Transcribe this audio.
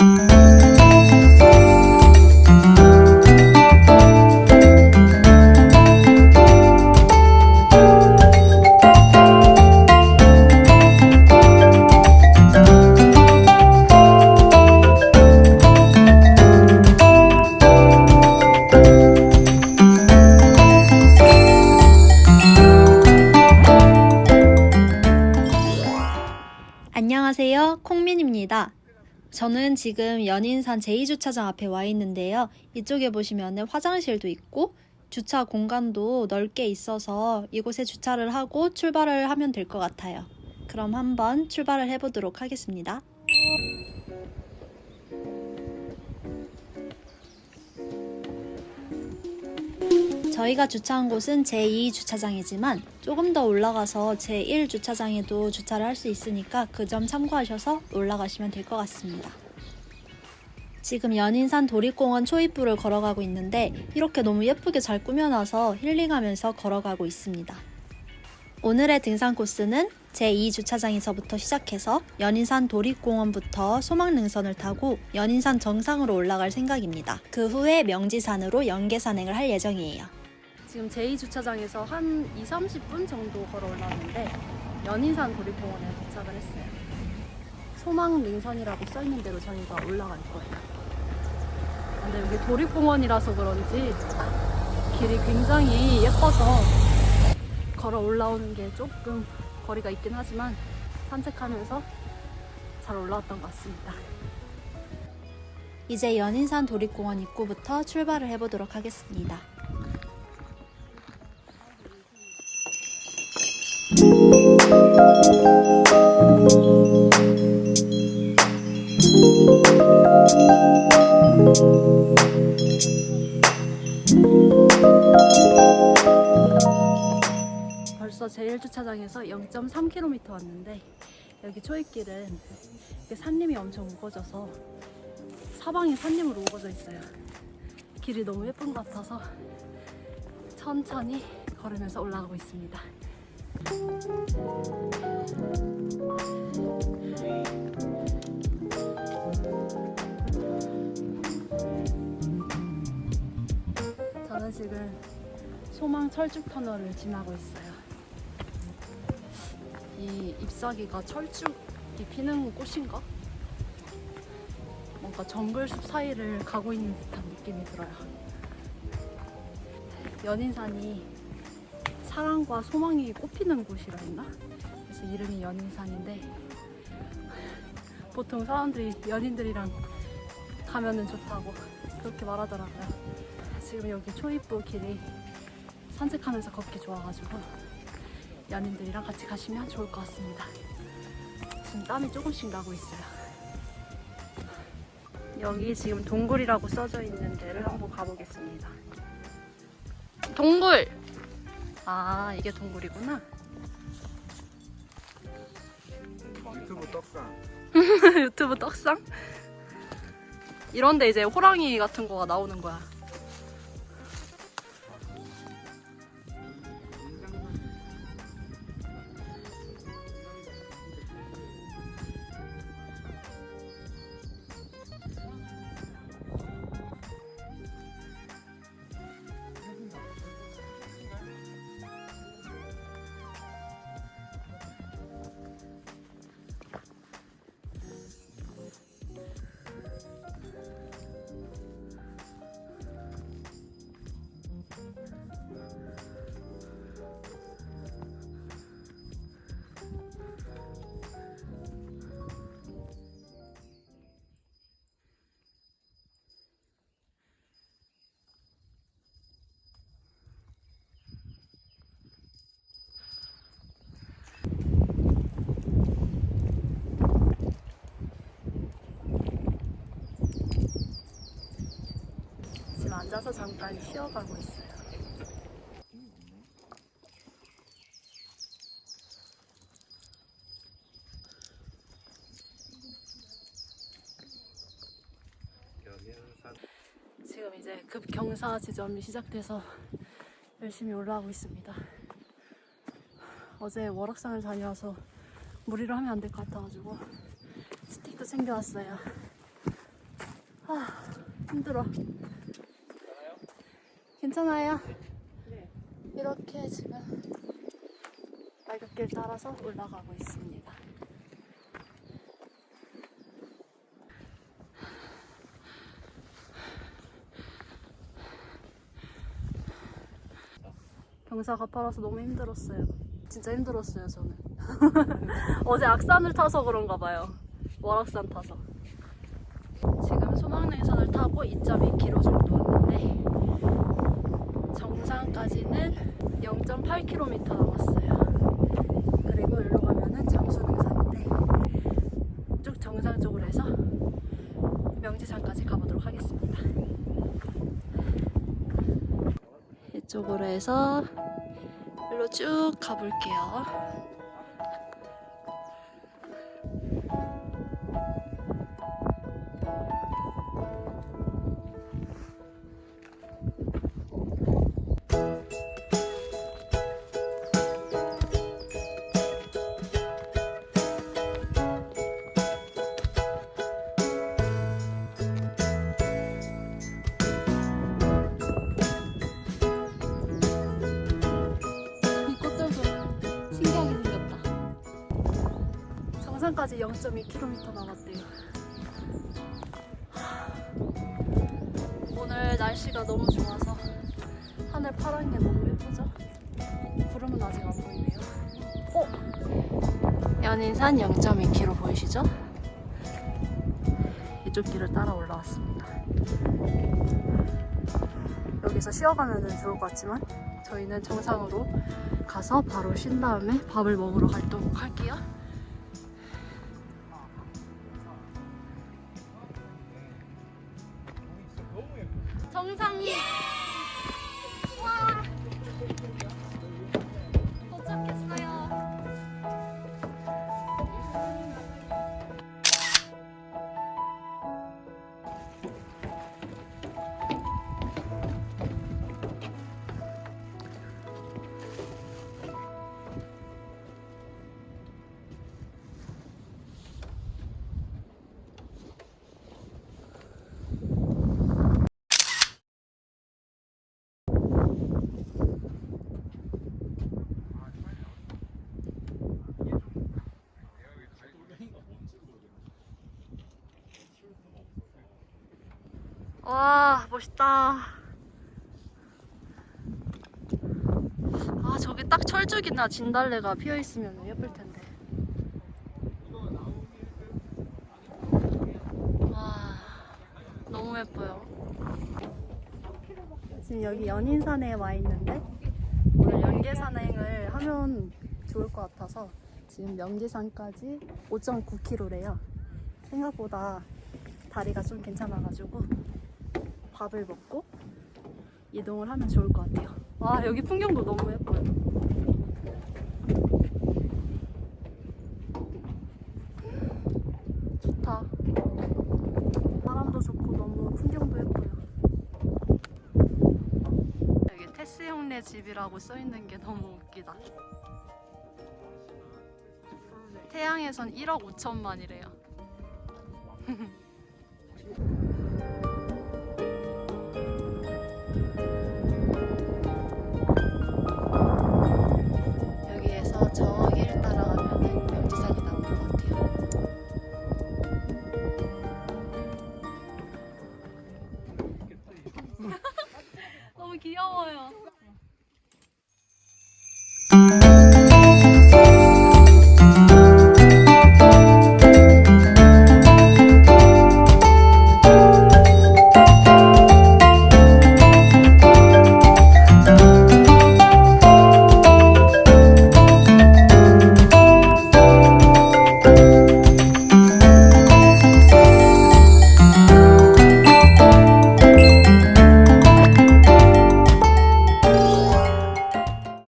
안녕 저는 지금 연인산 제2주차장 앞에 와 있는데요. 이쪽에 보시면 화장실도 있고 주차 공간도 넓게 있어서 이곳에 주차를 하고 출발을 하면 될 것 같아요. 그럼 한번 출발을 해보도록 하겠습니다. 저희가 주차한 곳은 제2주차장이지만 조금 더 올라가서 제1주차장에도 주차를 할 수 있으니까 그 점 참고하셔서 올라가시면 될 것 같습니다. 지금 연인산 도립공원 초입부를 걸어가고 있는데 이렇게 너무 예쁘게 잘 꾸며놔서 힐링하면서 걸어가고 있습니다. 오늘의 등산 코스는 제2주차장에서부터 시작해서 연인산 도립공원부터 소망능선을 타고 연인산 정상으로 올라갈 생각입니다. 그 후에 명지산으로 연계 산행을 할 예정이에요. 지금 제2주차장에서 한 2, 30분 정도 걸어 올라왔는데 연인산 도립공원에 도착을 했어요. 소망 능선이라고 써있는 대로 저희가 올라갈 거예요. 근데 여기 도립공원이라서 그런지 길이 굉장히 예뻐서 걸어 올라오는 게 조금 거리가 있긴 하지만 산책하면서 잘 올라왔던 것 같습니다. 이제 연인산 도립공원 입구부터 출발을 해보도록 하겠습니다. 벌써 제1주차장에서 0.3km 왔는데 여기 초입길은 산림이 엄청 우거져서 사방이 산림으로 우거져 있어요. 길이 너무 예쁜 것 같아서 천천히 걸으면서 올라가고 있습니다. 저는 지금 소망 철쭉 터널을 지나고 있어요. 이 잎사귀가 철쭉이 피는 꽃인가? 뭔가 정글숲 사이를 가고 있는 듯한 느낌이 들어요. 연인산이 사랑과 소망이 꽃피는 곳이라 했나? 그래서 이름이 연인산인데 보통 사람들이 연인들이랑 가면은 좋다고 그렇게 말하더라고요. 지금 여기 초입부 길이 산책하면서 걷기 좋아가지고 연인들이랑 같이 가시면 좋을 것 같습니다. 지금 땀이 조금씩 나고 있어요. 여기 지금 동굴이라고 써져 있는 데를 한번 가보겠습니다. 동굴! 아, 이게 동굴이구나. 유튜브 떡상 유튜브 떡상? 이런데 이제 호랑이 같은 거가 나오는 거야. 앉아서 잠깐 쉬어가고 있어요. 지금 이제 급경사 지점이 시작돼서 열심히 올라가고 있습니다. 어제 월악산을 다녀와서 무리를 하면 안 될 것 같아가지고 스틱도 챙겨왔어요. 아, 힘들어. 괜찮아요? 이렇게 지금 말귿길 따라서 올라가고 있습니다. 경사 가파라서 너무 힘들었어요. 진짜 힘들었어요, 저는. 어제 악산을 타서 그런가 봐요. 월악산 타서. 지금 소망능선을 타고 2.2km 정도 왔는데 정상까지는 0.8km 남았어요. 그리고 일로 가면은 장수능선인데 쭉 정상 쪽으로 해서 명지산까지 가보도록 하겠습니다. 이쪽으로 해서 일로 쭉 가볼게요. 정상까지 0.2km 남았대요. 하, 오늘 날씨가 너무 좋아서 하늘 파란 게 너무 예쁘죠? 구름은 아직 안 보이네요. 어? 연인산 0.2km 보이시죠? 이쪽 길을 따라 올라왔습니다. 여기서 쉬어가면 좋을 것 같지만 저희는 정상으로 가서 바로 쉰 다음에 밥을 먹으러 가도록 할게요. 와 멋있다. 아 저기 딱 철쭉이나 진달래가 피어 있으면 예쁠 텐데. 와 너무 예뻐요. 지금 여기 연인산에 와 있는데 오늘 연계산행을 하면 좋을 것 같아서 지금 명계산까지 5.9km래요. 생각보다 다리가 좀 괜찮아가지고 밥을 먹고 이동을 하면 좋을 것 같아요. 와 여기 풍경도 너무 예뻐요. 좋다. 바람도 좋고 너무 풍경도 예뻐요. 여기 테스 형네 집이라고 써 있는 게 너무 웃기다. 태양에선 1억 5천만이래요. 너무 귀여워요.